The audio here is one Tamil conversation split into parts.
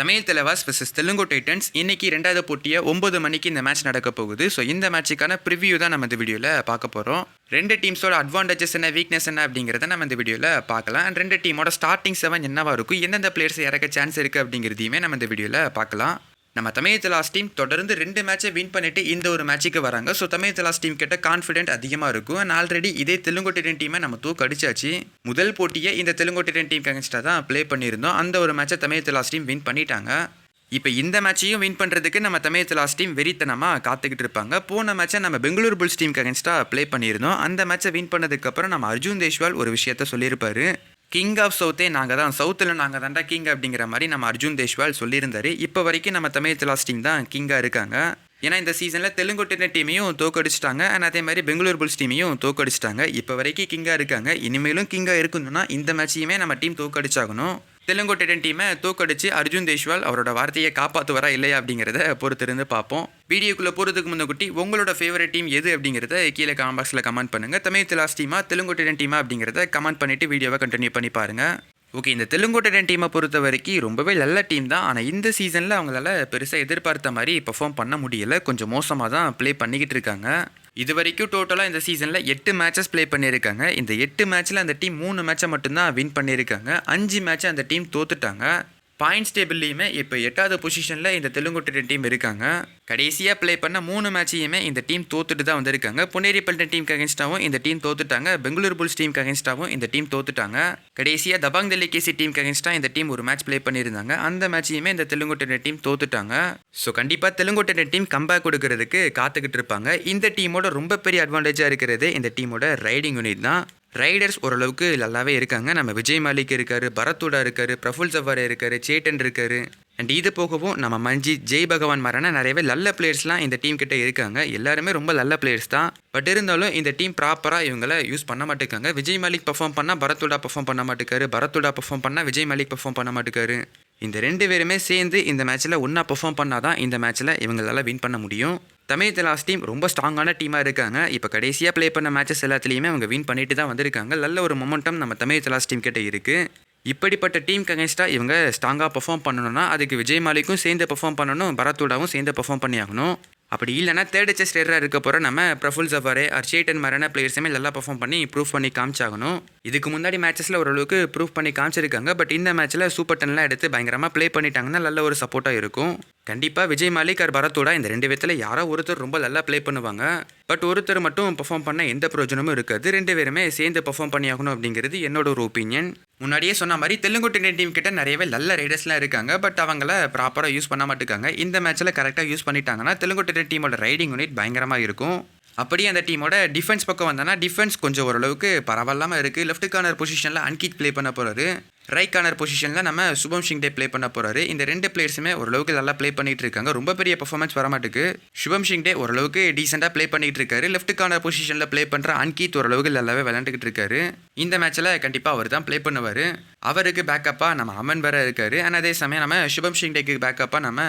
தமிழ் தலைவாஸ் வெர்சஸ் தெலுங்கு டைட்டன்ஸ் இன்னைக்கு ரெண்டாவது போட்டியை ஒன்பது மணிக்கு இந்த மேட்ச் நடக்க போகுது. ஸோ இந்த மேட்சுக்கான ப்ரிவியூ தான் நம்ம இந்த வீடியோவில் பார்க்க போகிறோம் ரெண்டு டீம்ஸோட அட்வான்டேஜஸ் என்ன வீக்னஸ் என்ன அப்படிங்கிறத நம்ம இந்த வீடியோவில் பார்க்கலாம். அண்ட் ரெண்டு டீமோட ஸ்டார்டிங் செவன் என்னவாக இருக்கும்? எந்தெந்த பிளேயர்ஸ் இறக்க சான்ஸ் இருக்குது அப்படிங்கிறதையுமே நம்ம இந்த வீடியோவில் பார்க்கலாம். நம்ம தமிழ் தலாஸ் டீம் தொடர்ந்து ரெண்டு மேட்சை வின் பண்ணிட்டு இந்த ஒரு மேட்சுக்கு வராங்க. ஸோ தமிழ் தலாஸ் டீம் கிட்ட கான்ஃபிடென்ட் அதிகமாக இருக்கும். அண்ட் ஆல்ரெடி இதே தெலுங்கோட்டியன் டீமை நம்ம தூக்க அடிச்சாச்சு. முதல் போட்டியை இந்த தெலுங்கோட்டியன் டீம் அகேன்ஸ்டாக தான் ப்ளே பண்ணியிருந்தோம். அந்த ஒரு மேட்சை தமிழ் தலாஸ் டீம் வின் பண்ணிட்டாங்க. இப்போ இந்த மேட்சையும் வின் பண்ணுறதுக்கு நம்ம தமிழ் தலாஸ் டீம் வெறித்தனமாக காத்துக்கிட்டு இருப்பாங்க. போன மேட்சை நம்ம பெங்களூர் புல்ஸ் டீம் அகேன்ஸ்டாக ப்ளே பண்ணியிருந்தோம். அந்த மேட்சை வின் பண்ணதுக்கப்புறம் நம்ம அர்ஜுன் தேஷ்வால் ஒரு விஷயத்த சொல்லியிருப்பாரு. கிங் ஆஃப் சவுத்தே நாங்கள் தான். சவுத்தில் நாங்கள் தாண்டா கிங் அப்படிங்கிற மாதிரி நம்ம அர்ஜுன் தேஷ்வால் சொல்லியிருந்தார். இப்போ வரைக்கும் நம்ம தமிழ் தலாஸ் தான் கிங்காக இருக்காங்க. ஏன்னா இந்த சீசனில் தெலுங்கு டீமையும் தோக்கடிச்சிட்டாங்க. அண்ட் அதே மாதிரி பெங்களூர் புல்ஸ் டீமையும் தோக்கடிச்சிட்டாங்க. இப்போ வரைக்கும் கிங்காக இருக்காங்க. இனிமேலும் கிங்காக இருக்கணும்னா இந்த மேட்சையுமே நம்ம டீம் தோக்கடிச்சாகணும். தெலுங்கு டெடன் டீமை தூக்கடிச்சு அர்ஜுன் தேஷ்வால் அவரோட வார்த்தையை காப்பாற்றுவாரா இல்லையா அப்படிங்கிறத பொறுத்திருந்து பார்ப்போம். வீடியோக்குள்ளே போகிறதுக்கு முன்னக்குட்டி உங்களோட ஃபேவரட் டீம் எது அப்படிங்கிறத கீழே கமெண்ட் பாக்ஸில் கமெண்ட் பண்ணுங்கள் தமிழ் திலாஸ் டீமா தெலுங்கு டெடன் டீமா அப்படிங்கிறத கமெண்ட் பண்ணிவிட்டு வீடியோவை கண்டினியூ பண்ணி பாருங்கள் ஓகே இந்த தெலுங்குடன் டீமை பொறுத்த வரைக்கும் ரொம்பவே நல்ல டீம் தான். ஆனால் இந்த சீசனில் அவங்களால பெருசாக எதிர்பார்த்த மாதிரி பெர்ஃபார்ம் பண்ண முடியல. கொஞ்சம் மோசமாக தான் ப்ளே பண்ணிக்கிட்டு இருக்காங்க. இது வரைக்கும் டோட்டலாக இந்த சீசனில் எட்டு மேட்சஸ் ப்ளே பண்ணியிருக்காங்க. இந்த எட்டு மேட்ச்சில் அந்த டீம் மூணு மேட்சை மட்டும்தான் வின் பண்ணியிருக்காங்க. அஞ்சு மேட்சை அந்த டீம் தோத்துட்டாங்க. பாயிண்ட்ஸ் டேபிள்லேயுமே இப்போ எட்டாவது பொசிஷனில் இந்த தெலுங்கு டீம் இருக்காங்க. கடைசியாக ப்ளே பண்ண மூணு மேட்சையுமே இந்த டீம் தோத்துட்டு தான் வந்திருக்காங்க. புனேரி பல்டன் டீமுக்கு அகேன்ஸ்டாகவும் இந்த டீம் தோத்துட்டாங்க. பெங்களூர் புல்ஸ் டீமுக்கு அகேன்ஸ்டாகவும் இந்த டீம் தோத்துட்டாங்க. கடைசியாக தபாங் தில்லி கேசி டீமுக்கு அகேன்ஸ்டாக இந்த டீம் ஒரு மேட்ச் ப்ளே பண்ணியிருந்தாங்க. அந்த மேட்சையுமே இந்த தெலுங்கு டீம் தோத்துட்டாங்க. ஸோ கண்டிப்பாக தெலுங்கு டீம் கம்பேக் கொடுக்கறதுக்கு காத்துக்கிட்டு இருப்பாங்க. இந்த டீமோட ரொம்ப பெரிய அட்வான்டேஜாக இருக்கிறது இந்த டீமோட ரைடிங் யூனிட் தான். ரைடர்ஸ் ஓரளவுக்கு நல்லாவே இருக்காங்க. நம்ம விஜய் மாலிக் இருக்காரு பரத்துடா இருக்காரு பிரஃபுல் சவாரி இருக்காரு சேட்டன் இருக்காரு. அண்ட் இது போகவும் நம்ம மஞ்சி ஜெய் பகவான் மாறான நிறையவே நல்ல பிளேயர்ஸ்லாம் இந்த டீம் கிட்ட இருக்காங்க. எல்லாருமே ரொம்ப நல்ல பிளேயர்ஸ் தான். பட் இருந்தாலும் இந்த டீம் ப்ராப்பராக இவங்கள யூஸ் பண்ண மாட்டேங்காங்க விஜய் மாலிக் பர்ஃபார்ம் பண்ணால் பரத்துடா பர்ஃபார்ம் பண்ண மாட்டேக்காரு. பரத்துடா பர்ஃபார்ம் பண்ணால் விஜய் மாலிக் பர்ஃபார்ம் பண்ண மாட்டேக்காரு. இந்த ரெண்டு பேருமே சேர்ந்து இந்த மேட்ச்சில் ஒன்றா பர்ஃபார்ம் பண்ணால் தான் இந்த மேட்ச்சில் இவங்களால வின் பண்ண முடியும். தமிழ் தலாஸ் டீம் ரொம்ப ஸ்ட்ராங்கான டீமாக இருக்காங்க. இப்போ கடைசியாக ப்ளே பண்ண மேட்சஸ் எல்லாத்துலேயுமே அவங்க வின் பண்ணிட்டு தான் வந்திருக்காங்க. நல்ல ஒரு மொமெண்டம் நம்ம தமிழ் தலாஸ் டீம் கிட்ட இருக்குது இப்படிப்பட்ட டீமுக்கு அகேன்ஸ்டாக இவங்க ஸ்ட்ராங்காக பர்ஃபார்ம் பண்ணணும்னா அதுக்கு விஜய் மாலிக்கும் சேர்ந்து பெர்ஃபார்ம் பண்ணணும் பரத்தூடாவும் சேர்ந்து பெர்ஃபார்ம் பண்ணியாகணும். அப்படி இல்லைனா தேர்ட் செஸ் ரேராக இருக்க போகிற நம்ம பிரஃபுல் ஜஃபாரே அர்ச்சேட்டன் மாதிரியான பிளேயர்ஸுமே நல்லா பர்ஃபார்ம் பண்ணி ப்ரூவ் பண்ணி காமிச்சாகணும். இதுக்கு முன்னாடி மேட்சஸில் ஓரளவுக்கு ப்ரூவ் பண்ணி காமிச்சிருக்காங்க. பட் இந்த மேட்ச்சில் சூப்பர் டென்லாம் எடுத்து பயங்கரமாக ப்ளே பண்ணிட்டாங்கன்னா நல்ல ஒரு சப்போர்ட்டாக இருக்கும். கண்டிப்பாக விஜய் மாலிக் ஆர் பரத்தோட இந்த ரெண்டு விதத்தில் யாரோ ஒருத்தர் ரொம்ப நல்லா ப்ளே பண்ணுவாங்க. பட் ஒருத்தர் மட்டும் பர்ஃபார்ம் பண்ண எந்த பிரயோஜனமும் இருக்காது. ரெண்டு பேருமே சேர்ந்து பெர்ஃபார்ம் பண்ணியாகணும் அப்படிங்கிறது என்னோட ஒரு ஒப்பீனியன் முன்னாடியே சொன்ன மாதிரி தெலுங்கு டென் டீம் கிட்ட நிறையவே நல்ல ரைடர்ஸ்லாம் இருக்காங்க. பட் அவங்கள ப்ராப்பராக யூஸ் பண்ண மாட்டேங்காங்க இந்த மேட்ச்சில் கரெக்டாக யூஸ் பண்ணிட்டாங்கன்னா தெலுங்கு டென் டீமோட ரைடிங் யூனிட் பயங்கரமாக இருக்கும். அப்படியே அந்த டீமோட டிஃபென்ஸ் பக்கம் வந்தோன்னா டிஃபென்ஸ் கொஞ்சம் ஓரளவுக்கு பரவாயில்லாமல் இருக்குது லெஃப்ட் கார்னர் பொசிஷனில் அன்கித் ப்ளே பண்ண போகிறாரு ரைட் கார்னர் பொசிஷனில் நம்ம சுபம் சிங் டே ப்ளே பண்ண போகிறாரு இந்த ரெண்டு பிளேயர்ஸுமே ஓரளவுக்கு நல்லா ப்ளே பண்ணிட்டு இருக்காங்க. ரொம்ப பெரிய பர்ஃபார்மன்ஸ் வர மாட்டுக்கு. சுபம் சிங் டே ஓரளவுக்கு டீசெண்டாக ப்ளே பண்ணிகிட்டு இருக்காரு. லெஃப்ட் கார்னர் பொசிஷனில் ப்ளே பண்ணுற அன்கீத் ஓரளவுக்கு நல்லாவே விளையாண்டுக்கிட்டு இருக்காரு. இந்த மேட்ச்சில் கண்டிப்பாக அவர் தான் ப்ளே பண்ணுவார். அவருக்கு பேக்கப்பாக நம்ம அமன் வேற இருக்காரு. அண்ட் அதே சமயம் நம்ம சுபம் சிங் டேக்கு பேக்கப்பாக நம்ம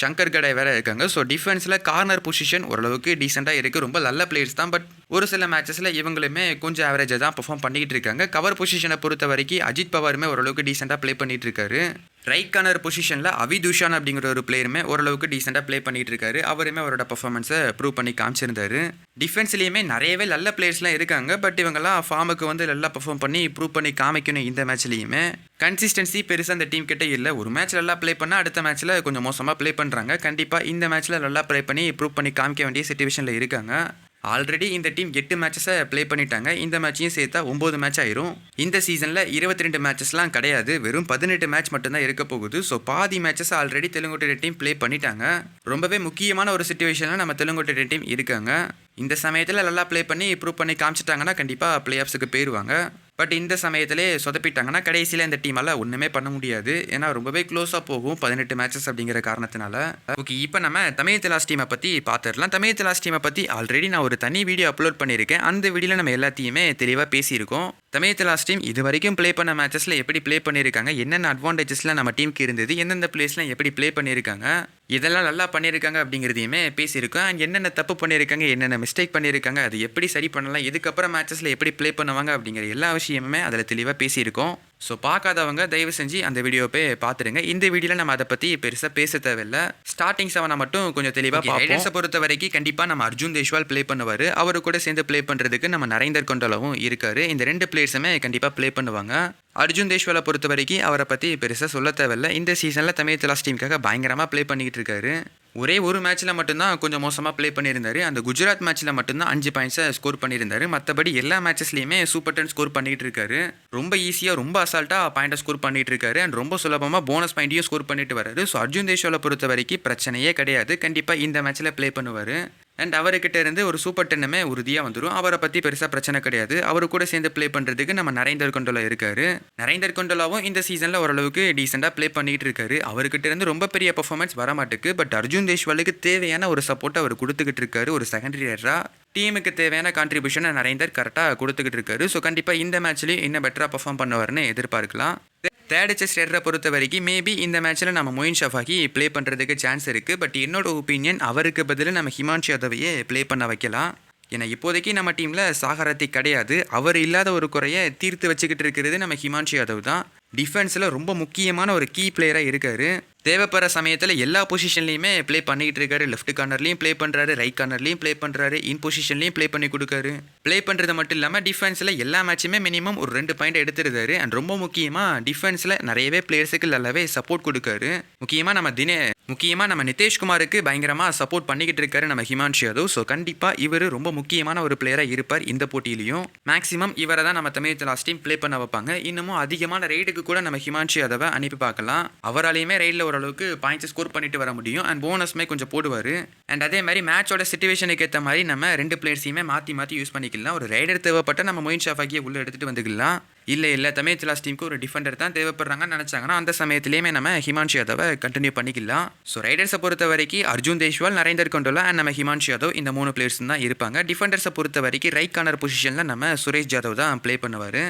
சங்கர் கடை வேற இருக்காங்க. ஸோ டிஃபென்ஸில் கார்னர் பொசிஷன் ஓரளவுக்கு டீசெண்டாக இருக்குது ரொம்ப நல்ல பிளேயர்ஸ் தான். பட் ஒரு சில மேட்சஸில் இவங்களுமே கொஞ்சம் ஆவரேஜாக தான் பெர்ஃபார்ம் பண்ணிக்கிட்டு இருக்காங்க. கவர் பொசிஷனை பொறுத்த வரைக்கும் அஜித் பவாருமே ஓரளவுக்கு டீசெண்டாக ப்ளே பண்ணிட்டு இருக்காரு. ரைட் கார்னர் பொசிஷனில் அவி துஷான் அப்படிங்கிற ஒரு பிளேயருமே ஓரளவுக்கு டீசெண்டாக ப்ளே பண்ணிகிட்டு இருக்காரு. அவருமே அவரோட பர்ஃபார்மன்ஸை ப்ரூவ் பண்ணி காமிச்சிருந்தாரு. டிஃபென்ஸ்லேயுமே நிறையவே நல்ல பிளேயர்ஸ்லாம் இருக்காங்க. பட் இவங்கெல்லாம் ஃபார்முக்கு வந்து நல்லா பர்ஃபார்ம் பண்ணி ப்ரூவ் பண்ணி காமிக்கணும் இந்த மேட்ச்லேயுமே கன்சிஸ்டன்சி பெருசாக அந்த டீம் கிட்டே இல்லை. ஒரு மேட்ச் நல்லா ப்ளே பண்ணால் அடுத்த மேட்ச்சில் கொஞ்சம் மோசமாக ப்ளே பண்ணுறாங்க கண்டிப்பாக இந்த மேட்ச்சில் நல்லா ப்ளே பண்ணி ப்ரூவ் பண்ணி காமிக்க வேண்டிய சுச்சுவேஷனில் இருக்காங்க. ஆல்ரெடி இந்த டீம் எட்டு மேட்சஸை ப்ளே பண்ணிட்டாங்க. இந்த மேட்சையும் சேர்த்தா ஒம்பது மேட்ச் ஆயிரும். இந்த சீசனில் இருபத்தி ரெண்டு மேட்சஸ்லாம் கிடையாது. வெறும் பதினெட்டு மேட்ச் மட்டும்தான் இருக்க போகுது. ஸோ பாதி matches already Telugu team play பண்ணிட்டாங்க. ரொம்பவே முக்கியமான ஒரு சுச்சுவேஷனில் நம்ம தெலுங்கோட்டை டீம் இருக்காங்க. இந்த சமயத்தில் நல்லா ப்ளே பண்ணி இம்ப்ரூவ் பண்ணி காமிச்சிட்டாங்கன்னா கண்டிப்பாக ப்ளே ஆஃப்ஸுக்கு போயிடுவாங்க பட் இந்த சமயத்திலே சொதப்பிட்டாங்கன்னா கடைசியில் இந்த டீமால் ஒன்றுமே பண்ண முடியாது. ஏன்னா ரொம்பவே க்ளோஸாக போகும் பதினெட்டு மேட்சஸ் அப்படிங்கிற காரணத்தினால. ஓகே இப்போ நம்ம தமிழ் திலாஸ் டீமை பற்றி பார்த்துடலாம் தமிழ் திலாஸ் டீமை பற்றி ஆல்ரெடி நான் ஒரு தனி வீடியோ அப்லோட் பண்ணியிருக்கேன். அந்த வீடியோவில் நம்ம எல்லாத்தையுமே தெளிவாக பேசியிருக்கோம். தமிழ் திலாஸ் டீம் இது வரைக்கும் ப்ளே பண்ண மேட்சஸில் எப்படி ப்ளே பண்ணியிருக்காங்க? என்னென்ன அட்வான்டேஜஸ்லாம் நம்ம டீமுக்கு இருந்தது? எந்தெந்த பிளேஸ்லாம் எப்படி ப்ளே பண்ணியிருக்காங்க? இதெல்லாம் நல்லா பண்ணியிருக்காங்க அப்படிங்கிறதையுமே பேசியிருக்கோம். அண்ட் என்னென்ன தப்பு பண்ணியிருக்காங்க? என்னென்ன மிஸ்டேக் பண்ணியிருக்காங்க? அது எப்படி சரி பண்ணலாம்? இதுக்கப்புறம் மேட்சஸில் எப்படி ப்ளே பண்ணுவாங்க? அப்படிங்கிற எல்லா விஷயம் விஷயமுமே அதில் தெளிவாக பேசியிருக்கோம். ஸோ பார்க்காதவங்க தயவு செஞ்சு அந்த வீடியோ போய் பார்த்துடுங்க. இந்த வீடியோவில் நம்ம அதை பற்றி பெருசாக பேச தேவையில்ல. ஸ்டார்டிங் செவனை மட்டும் கொஞ்சம் தெளிவாக பார்ப்போம். பொறுத்த வரைக்கும் கண்டிப்பாக நம்ம அர்ஜுன் தேஷ்வால் ப்ளே பண்ணுவார். அவரு கூட சேர்ந்து ப்ளே பண்ணுறதுக்கு நம்ம நரேந்தர் கொண்டலவும் இருக்காரு. இந்த ரெண்டு பிளேயர்ஸுமே கண்டிப்பாக ப்ளே பண்ணுவாங்க. அர்ஜுன் தேஷ்வாலை பொறுத்த வரைக்கும் அவரை பற்றி பெருசாக சொல்ல தேவையில்ல. இந்த சீசனில் தமிழ் தலாஸ் டீமுக்காக பயங்கரமாக ப்ளே பண்ணிக்கிட்டு இருக்காரு. ஒரே ஒரு மேட்ச்சில் மட்டும்தான் கொஞ்சம் மோசமாக ப்ளே பண்ணியிருந்தார். அந்த குஜராத் மேட்ச்சில் மட்டும்தான் அஞ்சு பாயிண்ட்ஸை ஸ்கோர் பண்ணியிருந்தாரு. மற்றபடி எல்லா மேட்சஸ்லையுமே சூப்பர் டென் ஸ்கோர் பண்ணிகிட்டு இருக்காரு. ரொம்ப ஈஸியாக ரொம்ப அசால்ட்டாக பாயிண்ட்டை ஸ்கோர் பண்ணிகிட்டு இருக்காரு. அண்ட் ரொம்ப சுலபமாக போனஸ் பாயிண்ட்டையும் ஸ்கோர் பண்ணிட்டு வராரு. ஸோ அர்ஜுன் தேஷோவில் பொறுத்த வரைக்கும் பிரச்சனையே கிடையாது. கண்டிப்பாக இந்த மேட்ச்சில் ப்ளே பண்ணுவார். அண்ட் அவர்கிட்ட இருந்து ஒரு சூப்பர் டென்னுமே உறுதியாக வந்துடும் அவரை பற்றி பெருசாக பிரச்சனை கிடையாது. அவர் கூட சேர்ந்து ப்ளே பண்ணுறதுக்கு நம்ம நரேந்தர் கொண்டோலா இருக்காரு. நரேந்தர் கொண்டோலாவும் இந்த சீசனில் ஓரளவுக்கு டீசெண்டாக ப்ளே பண்ணிகிட்டு இருக்காரு. அவர்கிட்ட இருந்து ரொம்ப பெரிய பர்ஃபார்மன்ஸ் வர மாட்டேக்கு பட் அர்ஜுன் தேஷ்வாலுக்கு தேவையான ஒரு சப்போர்ட்டை அவர் கொடுத்துக்கிட்டு இருக்காரு. ஒரு செகண்டரி டீமுக்கு தேவையான கான்ட்ரிபியூஷனை நரேந்தர் கரெக்டாக கொடுத்துக்கிட்டு இருக்காரு. ஸோ கண்டிப்பாக இந்த மேட்ச்லேயும் இன்னும் பெட்டராக பர்ஃபார்ம் பண்ணுவார்னு எதிர்பார்க்கலாம். தேர்ட் செஸ் ரேடரை பொறுத்த வரைக்கும் மேபி இந்த மேட்ச்சில் நம்ம மொயின் ஷஃபாகி ப்ளே பண்ணுறதுக்கு சான்ஸ் இருக்குது பட் என்னோட ஒப்பீனியன் அவருக்கு பதில் நம்ம ஹிமான்ஷு யாதவையே ப்ளே பண்ண வைக்கலாம். ஏன்னா இப்போதைக்கு நம்ம டீமில் சாகரத்தி கிடையாது. அவர் இல்லாத ஒரு குறையை தீர்த்து வச்சுக்கிட்டு இருக்கிறது நம்ம ஹிமான்ஷு யாதவ் தான். டிஃபென்ஸில் ரொம்ப முக்கியமான ஒரு கீ பிளேயராக இருக்கார். தேவைப்படுற சமயத்தில் எல்லா பொசிஷன்லையுமே ப்ளே பண்ணிக்கிட்டு இருக்காரு. லெஃப்ட் கார்னர்லையும் ப்ளே பண்ணுறாரு ரைட் கார்னர்லையும் ப்ளே பண்ணுறாரு இன் பொசிஷன்லையும் ப்ளே பண்ணி கொடுக்காரு. ப்ளே பண்ணுறது மட்டும் இல்லாமல் டிஃபென்ஸில் எல்லா மேட்சுமே மினிமம் ஒரு ரெண்டு பாயிண்ட் எடுத்துருந்தாரு அண்ட் ரொம்ப முக்கியமாக டிஃபென்ஸில் நிறையவே பிளேயர்ஸுக்கு நல்லாவே சப்போர்ட் கொடுக்காரு. முக்கியமாக நம்ம தினே முக்கியமாக நம்ம நிதேஷ்குமாருக்கு பயங்கரமாக சப்போர்ட் பண்ணிக்கிட்டு இருக்காரு நம்ம ஹிமான்ஷு யாதவ். ஸோ கண்டிப்பாக இவர் ரொம்ப முக்கியமான ஒரு பிளேயராக இருப்பார் இந்த போட்டியிலையும். மேக்ஸிமம் இவரை தான் நம்ம தமிழ் லாஸ்ட் டீம் ப்ளே பண்ண வைப்பாங்க. இன்னமும் அதிகமான ரைடுக்கு கூட நம்ம ஹிமான்ஷு யாதவை அனுப்பி பார்க்கலாம். அவராலையுமே ரைடில் ஒரு அளவுக்கு பாயிண்ட்ஸ் ஸ்கோர் பண்ணிட்டு வர முடியும். அண்ட் போனஸ்மே கொஞ்சம் போடுவார். அண்ட் அதே மாதிரி மேட்சோட சுச்சுவேஷனுக்கு ஏற்ற மாதிரி நம்ம ரெண்டு பிளேயர்ஸையுமே மாற்றி மாற்றி யூஸ் பண்ணிக்கலாம். ஒரு ரைடர் தேவைப்பட்ட நம்ம மொயின் ஷாஃபாக்கியை உள்ளே எடுத்துகிட்டு வந்துக்கலாம். இல்லை இல்லை தமிழ் லாஸ்ட் டீமுக்கு ஒரு டிஃபெண்டர் தான் தேவைப்படுறாங்கன்னு நினச்சாங்கன்னா அந்த சமயத்துலேயுமே நம்ம ஹிமான்ஷு யாதவை கண்டினியூ பண்ணிக்கலாம். ஸோ ரைடர்ஸை பொறுத்த வரைக்கும் அர்ஜுன் தேஷ்வால் நரேந்தர் கொண்டோலா அண்ட் நம்ம ஹிமான்ஷு யாதவ் இந்த மூணு பிளேயர்ஸ் தான் இருப்பாங்க. டிஃபெண்டர்ஸை பொறுத்த வரைக்கும் ரைட் கார்னர் பொசிஷனில் நம்ம சுரேஷ் ஜாதவ் தான் ப்ளே பண்ணுவார்.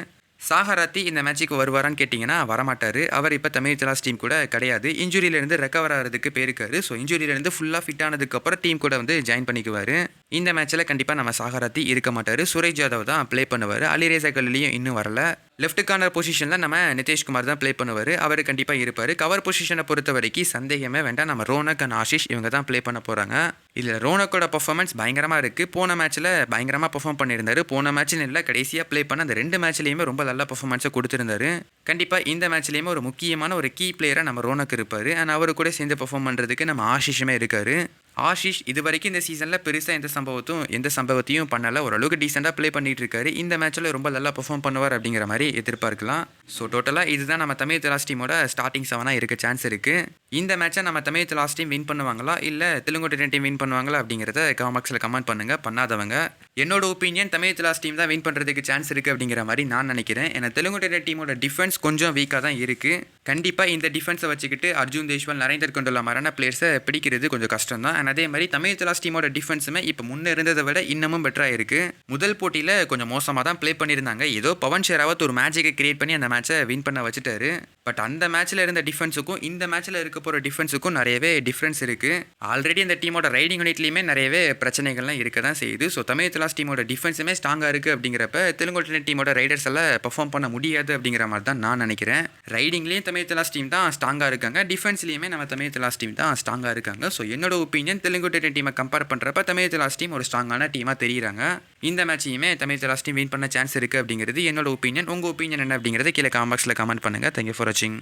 சாகராத்தி இந்த மேட்சுக்கு வருவாரான்னு கேட்டிங்கன்னா வரமாட்டார். அவர் இப்போ தமிழ் தலாஸ் டீம் கூட கிடையாது. இன்ஜுரியிலேருந்து ரெக்கவர் ஆகிறதுக்கு போயிருக்காரு ஸோ இன்ஜுரியிலேருந்து ஃபுல்லாக ஃபிட் ஆனதுக்கப்புறம் டீம் கூட வந்து ஜாயின் பண்ணிக்குவார். இந்த மேட்ச்சில் கண்டிப்பாக நம்ம சாகராத்தி இருக்க மாட்டார். சுரேஷ் ஜாதவ் தான் ப்ளே பண்ணுவார். அலிரேசா கல்லிலையும் இன்னும் வரல. லெஃப்ட் கார்னர் பொசிஷனில் நம்ம நிதிஷ்குமார் தான் ப்ளே பண்ணுவார். அவர் கண்டிப்பாக இருப்பார். கவர் பொசிஷனை பொறுத்த வரைக்கும் சந்தேகமே வேண்டாம். நம்ம ரோனக் அண்ட் ஆஷிஷ் இவங்க தான் ப்ளே பண்ண போகிறாங்க இதில் ரோனக்கோட பர்ஃபார்மன்ஸ் பயங்கரமாக இருக்குது போன மேட்ச்சில் பயங்கரமாக பர்ஃபார்ம் பண்ணியிருந்தார். போன மேட்ச்சில் இல்லை கடைசியாக ப்ளே பண்ண அந்த ரெண்டு மேட்ச்லேயுமே ரொம்ப நல்ல பர்ஃபார்மன்ஸை கொடுத்துருந்தாரு. கண்டிப்பாக இந்த மேட்ச்லேயுமே ஒரு முக்கியமான ஒரு கீ பிளேயராக நம்ம ரோனக் இருப்பார். அண்ட் அவர் கூட சேர்ந்து பர்ஃபார்ம் பண்ணுறதுக்கு நம்ம ஆஷிஷுமே இருக்கார். ஆஷிஷ் இது வரைக்கும் இந்த சீசனில் பெருசாக எந்த சம்பவத்தும் எந்த சம்பவத்தையும் பண்ணலை. ஓரளவுக்கு டீசெண்டாக ப்ளே பண்ணிட்டு இருக்காரு. இந்த மேட்ச்சில் ரொம்ப நல்லா பெர்ஃபார்ம் பண்ணுவார் அப்படிங்கிற மாதிரி எதிர்பார்க்கலாம். ஸோ டோட்டலாக இதுதான் நம்ம தமிழ் தலாஸ் டீமோட ஸ்டார்டிங் செவனாக இருக்க சான்ஸ் இருக்குது இந்த மேட்ச்சை நம்ம தமிழ் தலாஸ் டீம் வின் பண்ணுவாங்களா? இல்லை தெலுங்கு டீம் வின் பண்ணுவாங்களா அப்படிங்கிறத காமாக்ஸில் கமெண்ட் பண்ணுங்கள் பண்ணாதவங்க. என்னோட ஒப்பீனியன் தமிழ் தலாஸ் டீம் தான் வின் பண்ணுறதுக்கு சான்ஸ் இருக்குது அப்படிங்கிற மாதிரி நான் நினைக்கிறேன். ஏன்னா தெலுங்கு டீமோட டிஃபென்ஸ் கொஞ்சம் வீக்காக தான் இருக்குது கண்டிப்பாக இந்த டிஃபென்ஸை வச்சுக்கிட்டு அர்ஜுன் தேஷ்வால் நரேந்தர் கொண்டுள்ள மாதிரியான பிளேயர்ஸை பிடிக்கிறது கொஞ்சம் கஷ்டம் தான் அண்ட் அதே மாதிரி தமிழ் தலாஸ் டீமோட டிஃபென்ஸுமே இப்போ முன்னே இருந்ததை விட இன்னமும் பெட்டராக இருக்குது முதல் போட்டியில் கொஞ்சம் மோசமாக தான் ப்ளே பண்ணியிருந்தாங்க. ஏதோ பவன் ஷெராவத் ஒரு மேஜிக்கை கிரியேட் பண்ணி அந்த மேட்சை வின் பண்ண வச்சுட்டாரு. பட் அந்த மேட்ச்சில் இருந்த டிஃபென்ஸுக்கும் இந்த மேட்ச்சில் இருக்க போகிற டிஃபென்ஸுக்கும் நிறையவே டிஃப்ரென்ஸ் இருக்குது ஆல்ரெடி இந்த டீமோட ரைடிங் யூனிட்லேயுமே நிறையவே பிரச்சனைகள்லாம் இருக்க தான் செய்யுது. ஸோ தமிழ் தலாஸ் டீமோட டிஃபென்ஸுமே ஸ்ட்ராங்காக இருக்குது அப்படிங்கிறப்ப தெலுங்கு டீமோட ரைடர்ஸ் எல்லாம் பெர்ஃபார்ம் பண்ண முடியாது அப்படிங்கிற மாதிரி தான் நான் நினைக்கிறேன். ரைடிங்லேயும் தமிழ் தலாஸ் டீம் தான் ஸ்ட்ராங்காக இருக்காங்க. டிஃபென்ஸ்லேயுமே நம்ம தமிழ் தலாஸ் டீம் தான் ஸ்ட்ராங்காக இருக்காங்க. ஸோ என்னோட ஒப்பீனியன் தெலுங்கு டீமை கம்பேர் பண்ணுறப்ப தமிழ் தலாஸ் டீம் ஒரு ஸ்ட்ராங்கான டீமாக தெரியுறாங்க. இந்த மேட்சையுமே தமிழ் தலாஸ் டீம் வின் பண்ண சான்ஸ் இருக்குது அப்படிங்கிறது என்னோட ஒப்பீனியன் உங்கள் ஒப்பீனியன் என்ன அப்படிங்கிறத கீழே காம்பாக்ஸில் கமெண்ட் பண்ணுங்கள் தேங்க்யூ ஃபார் watching.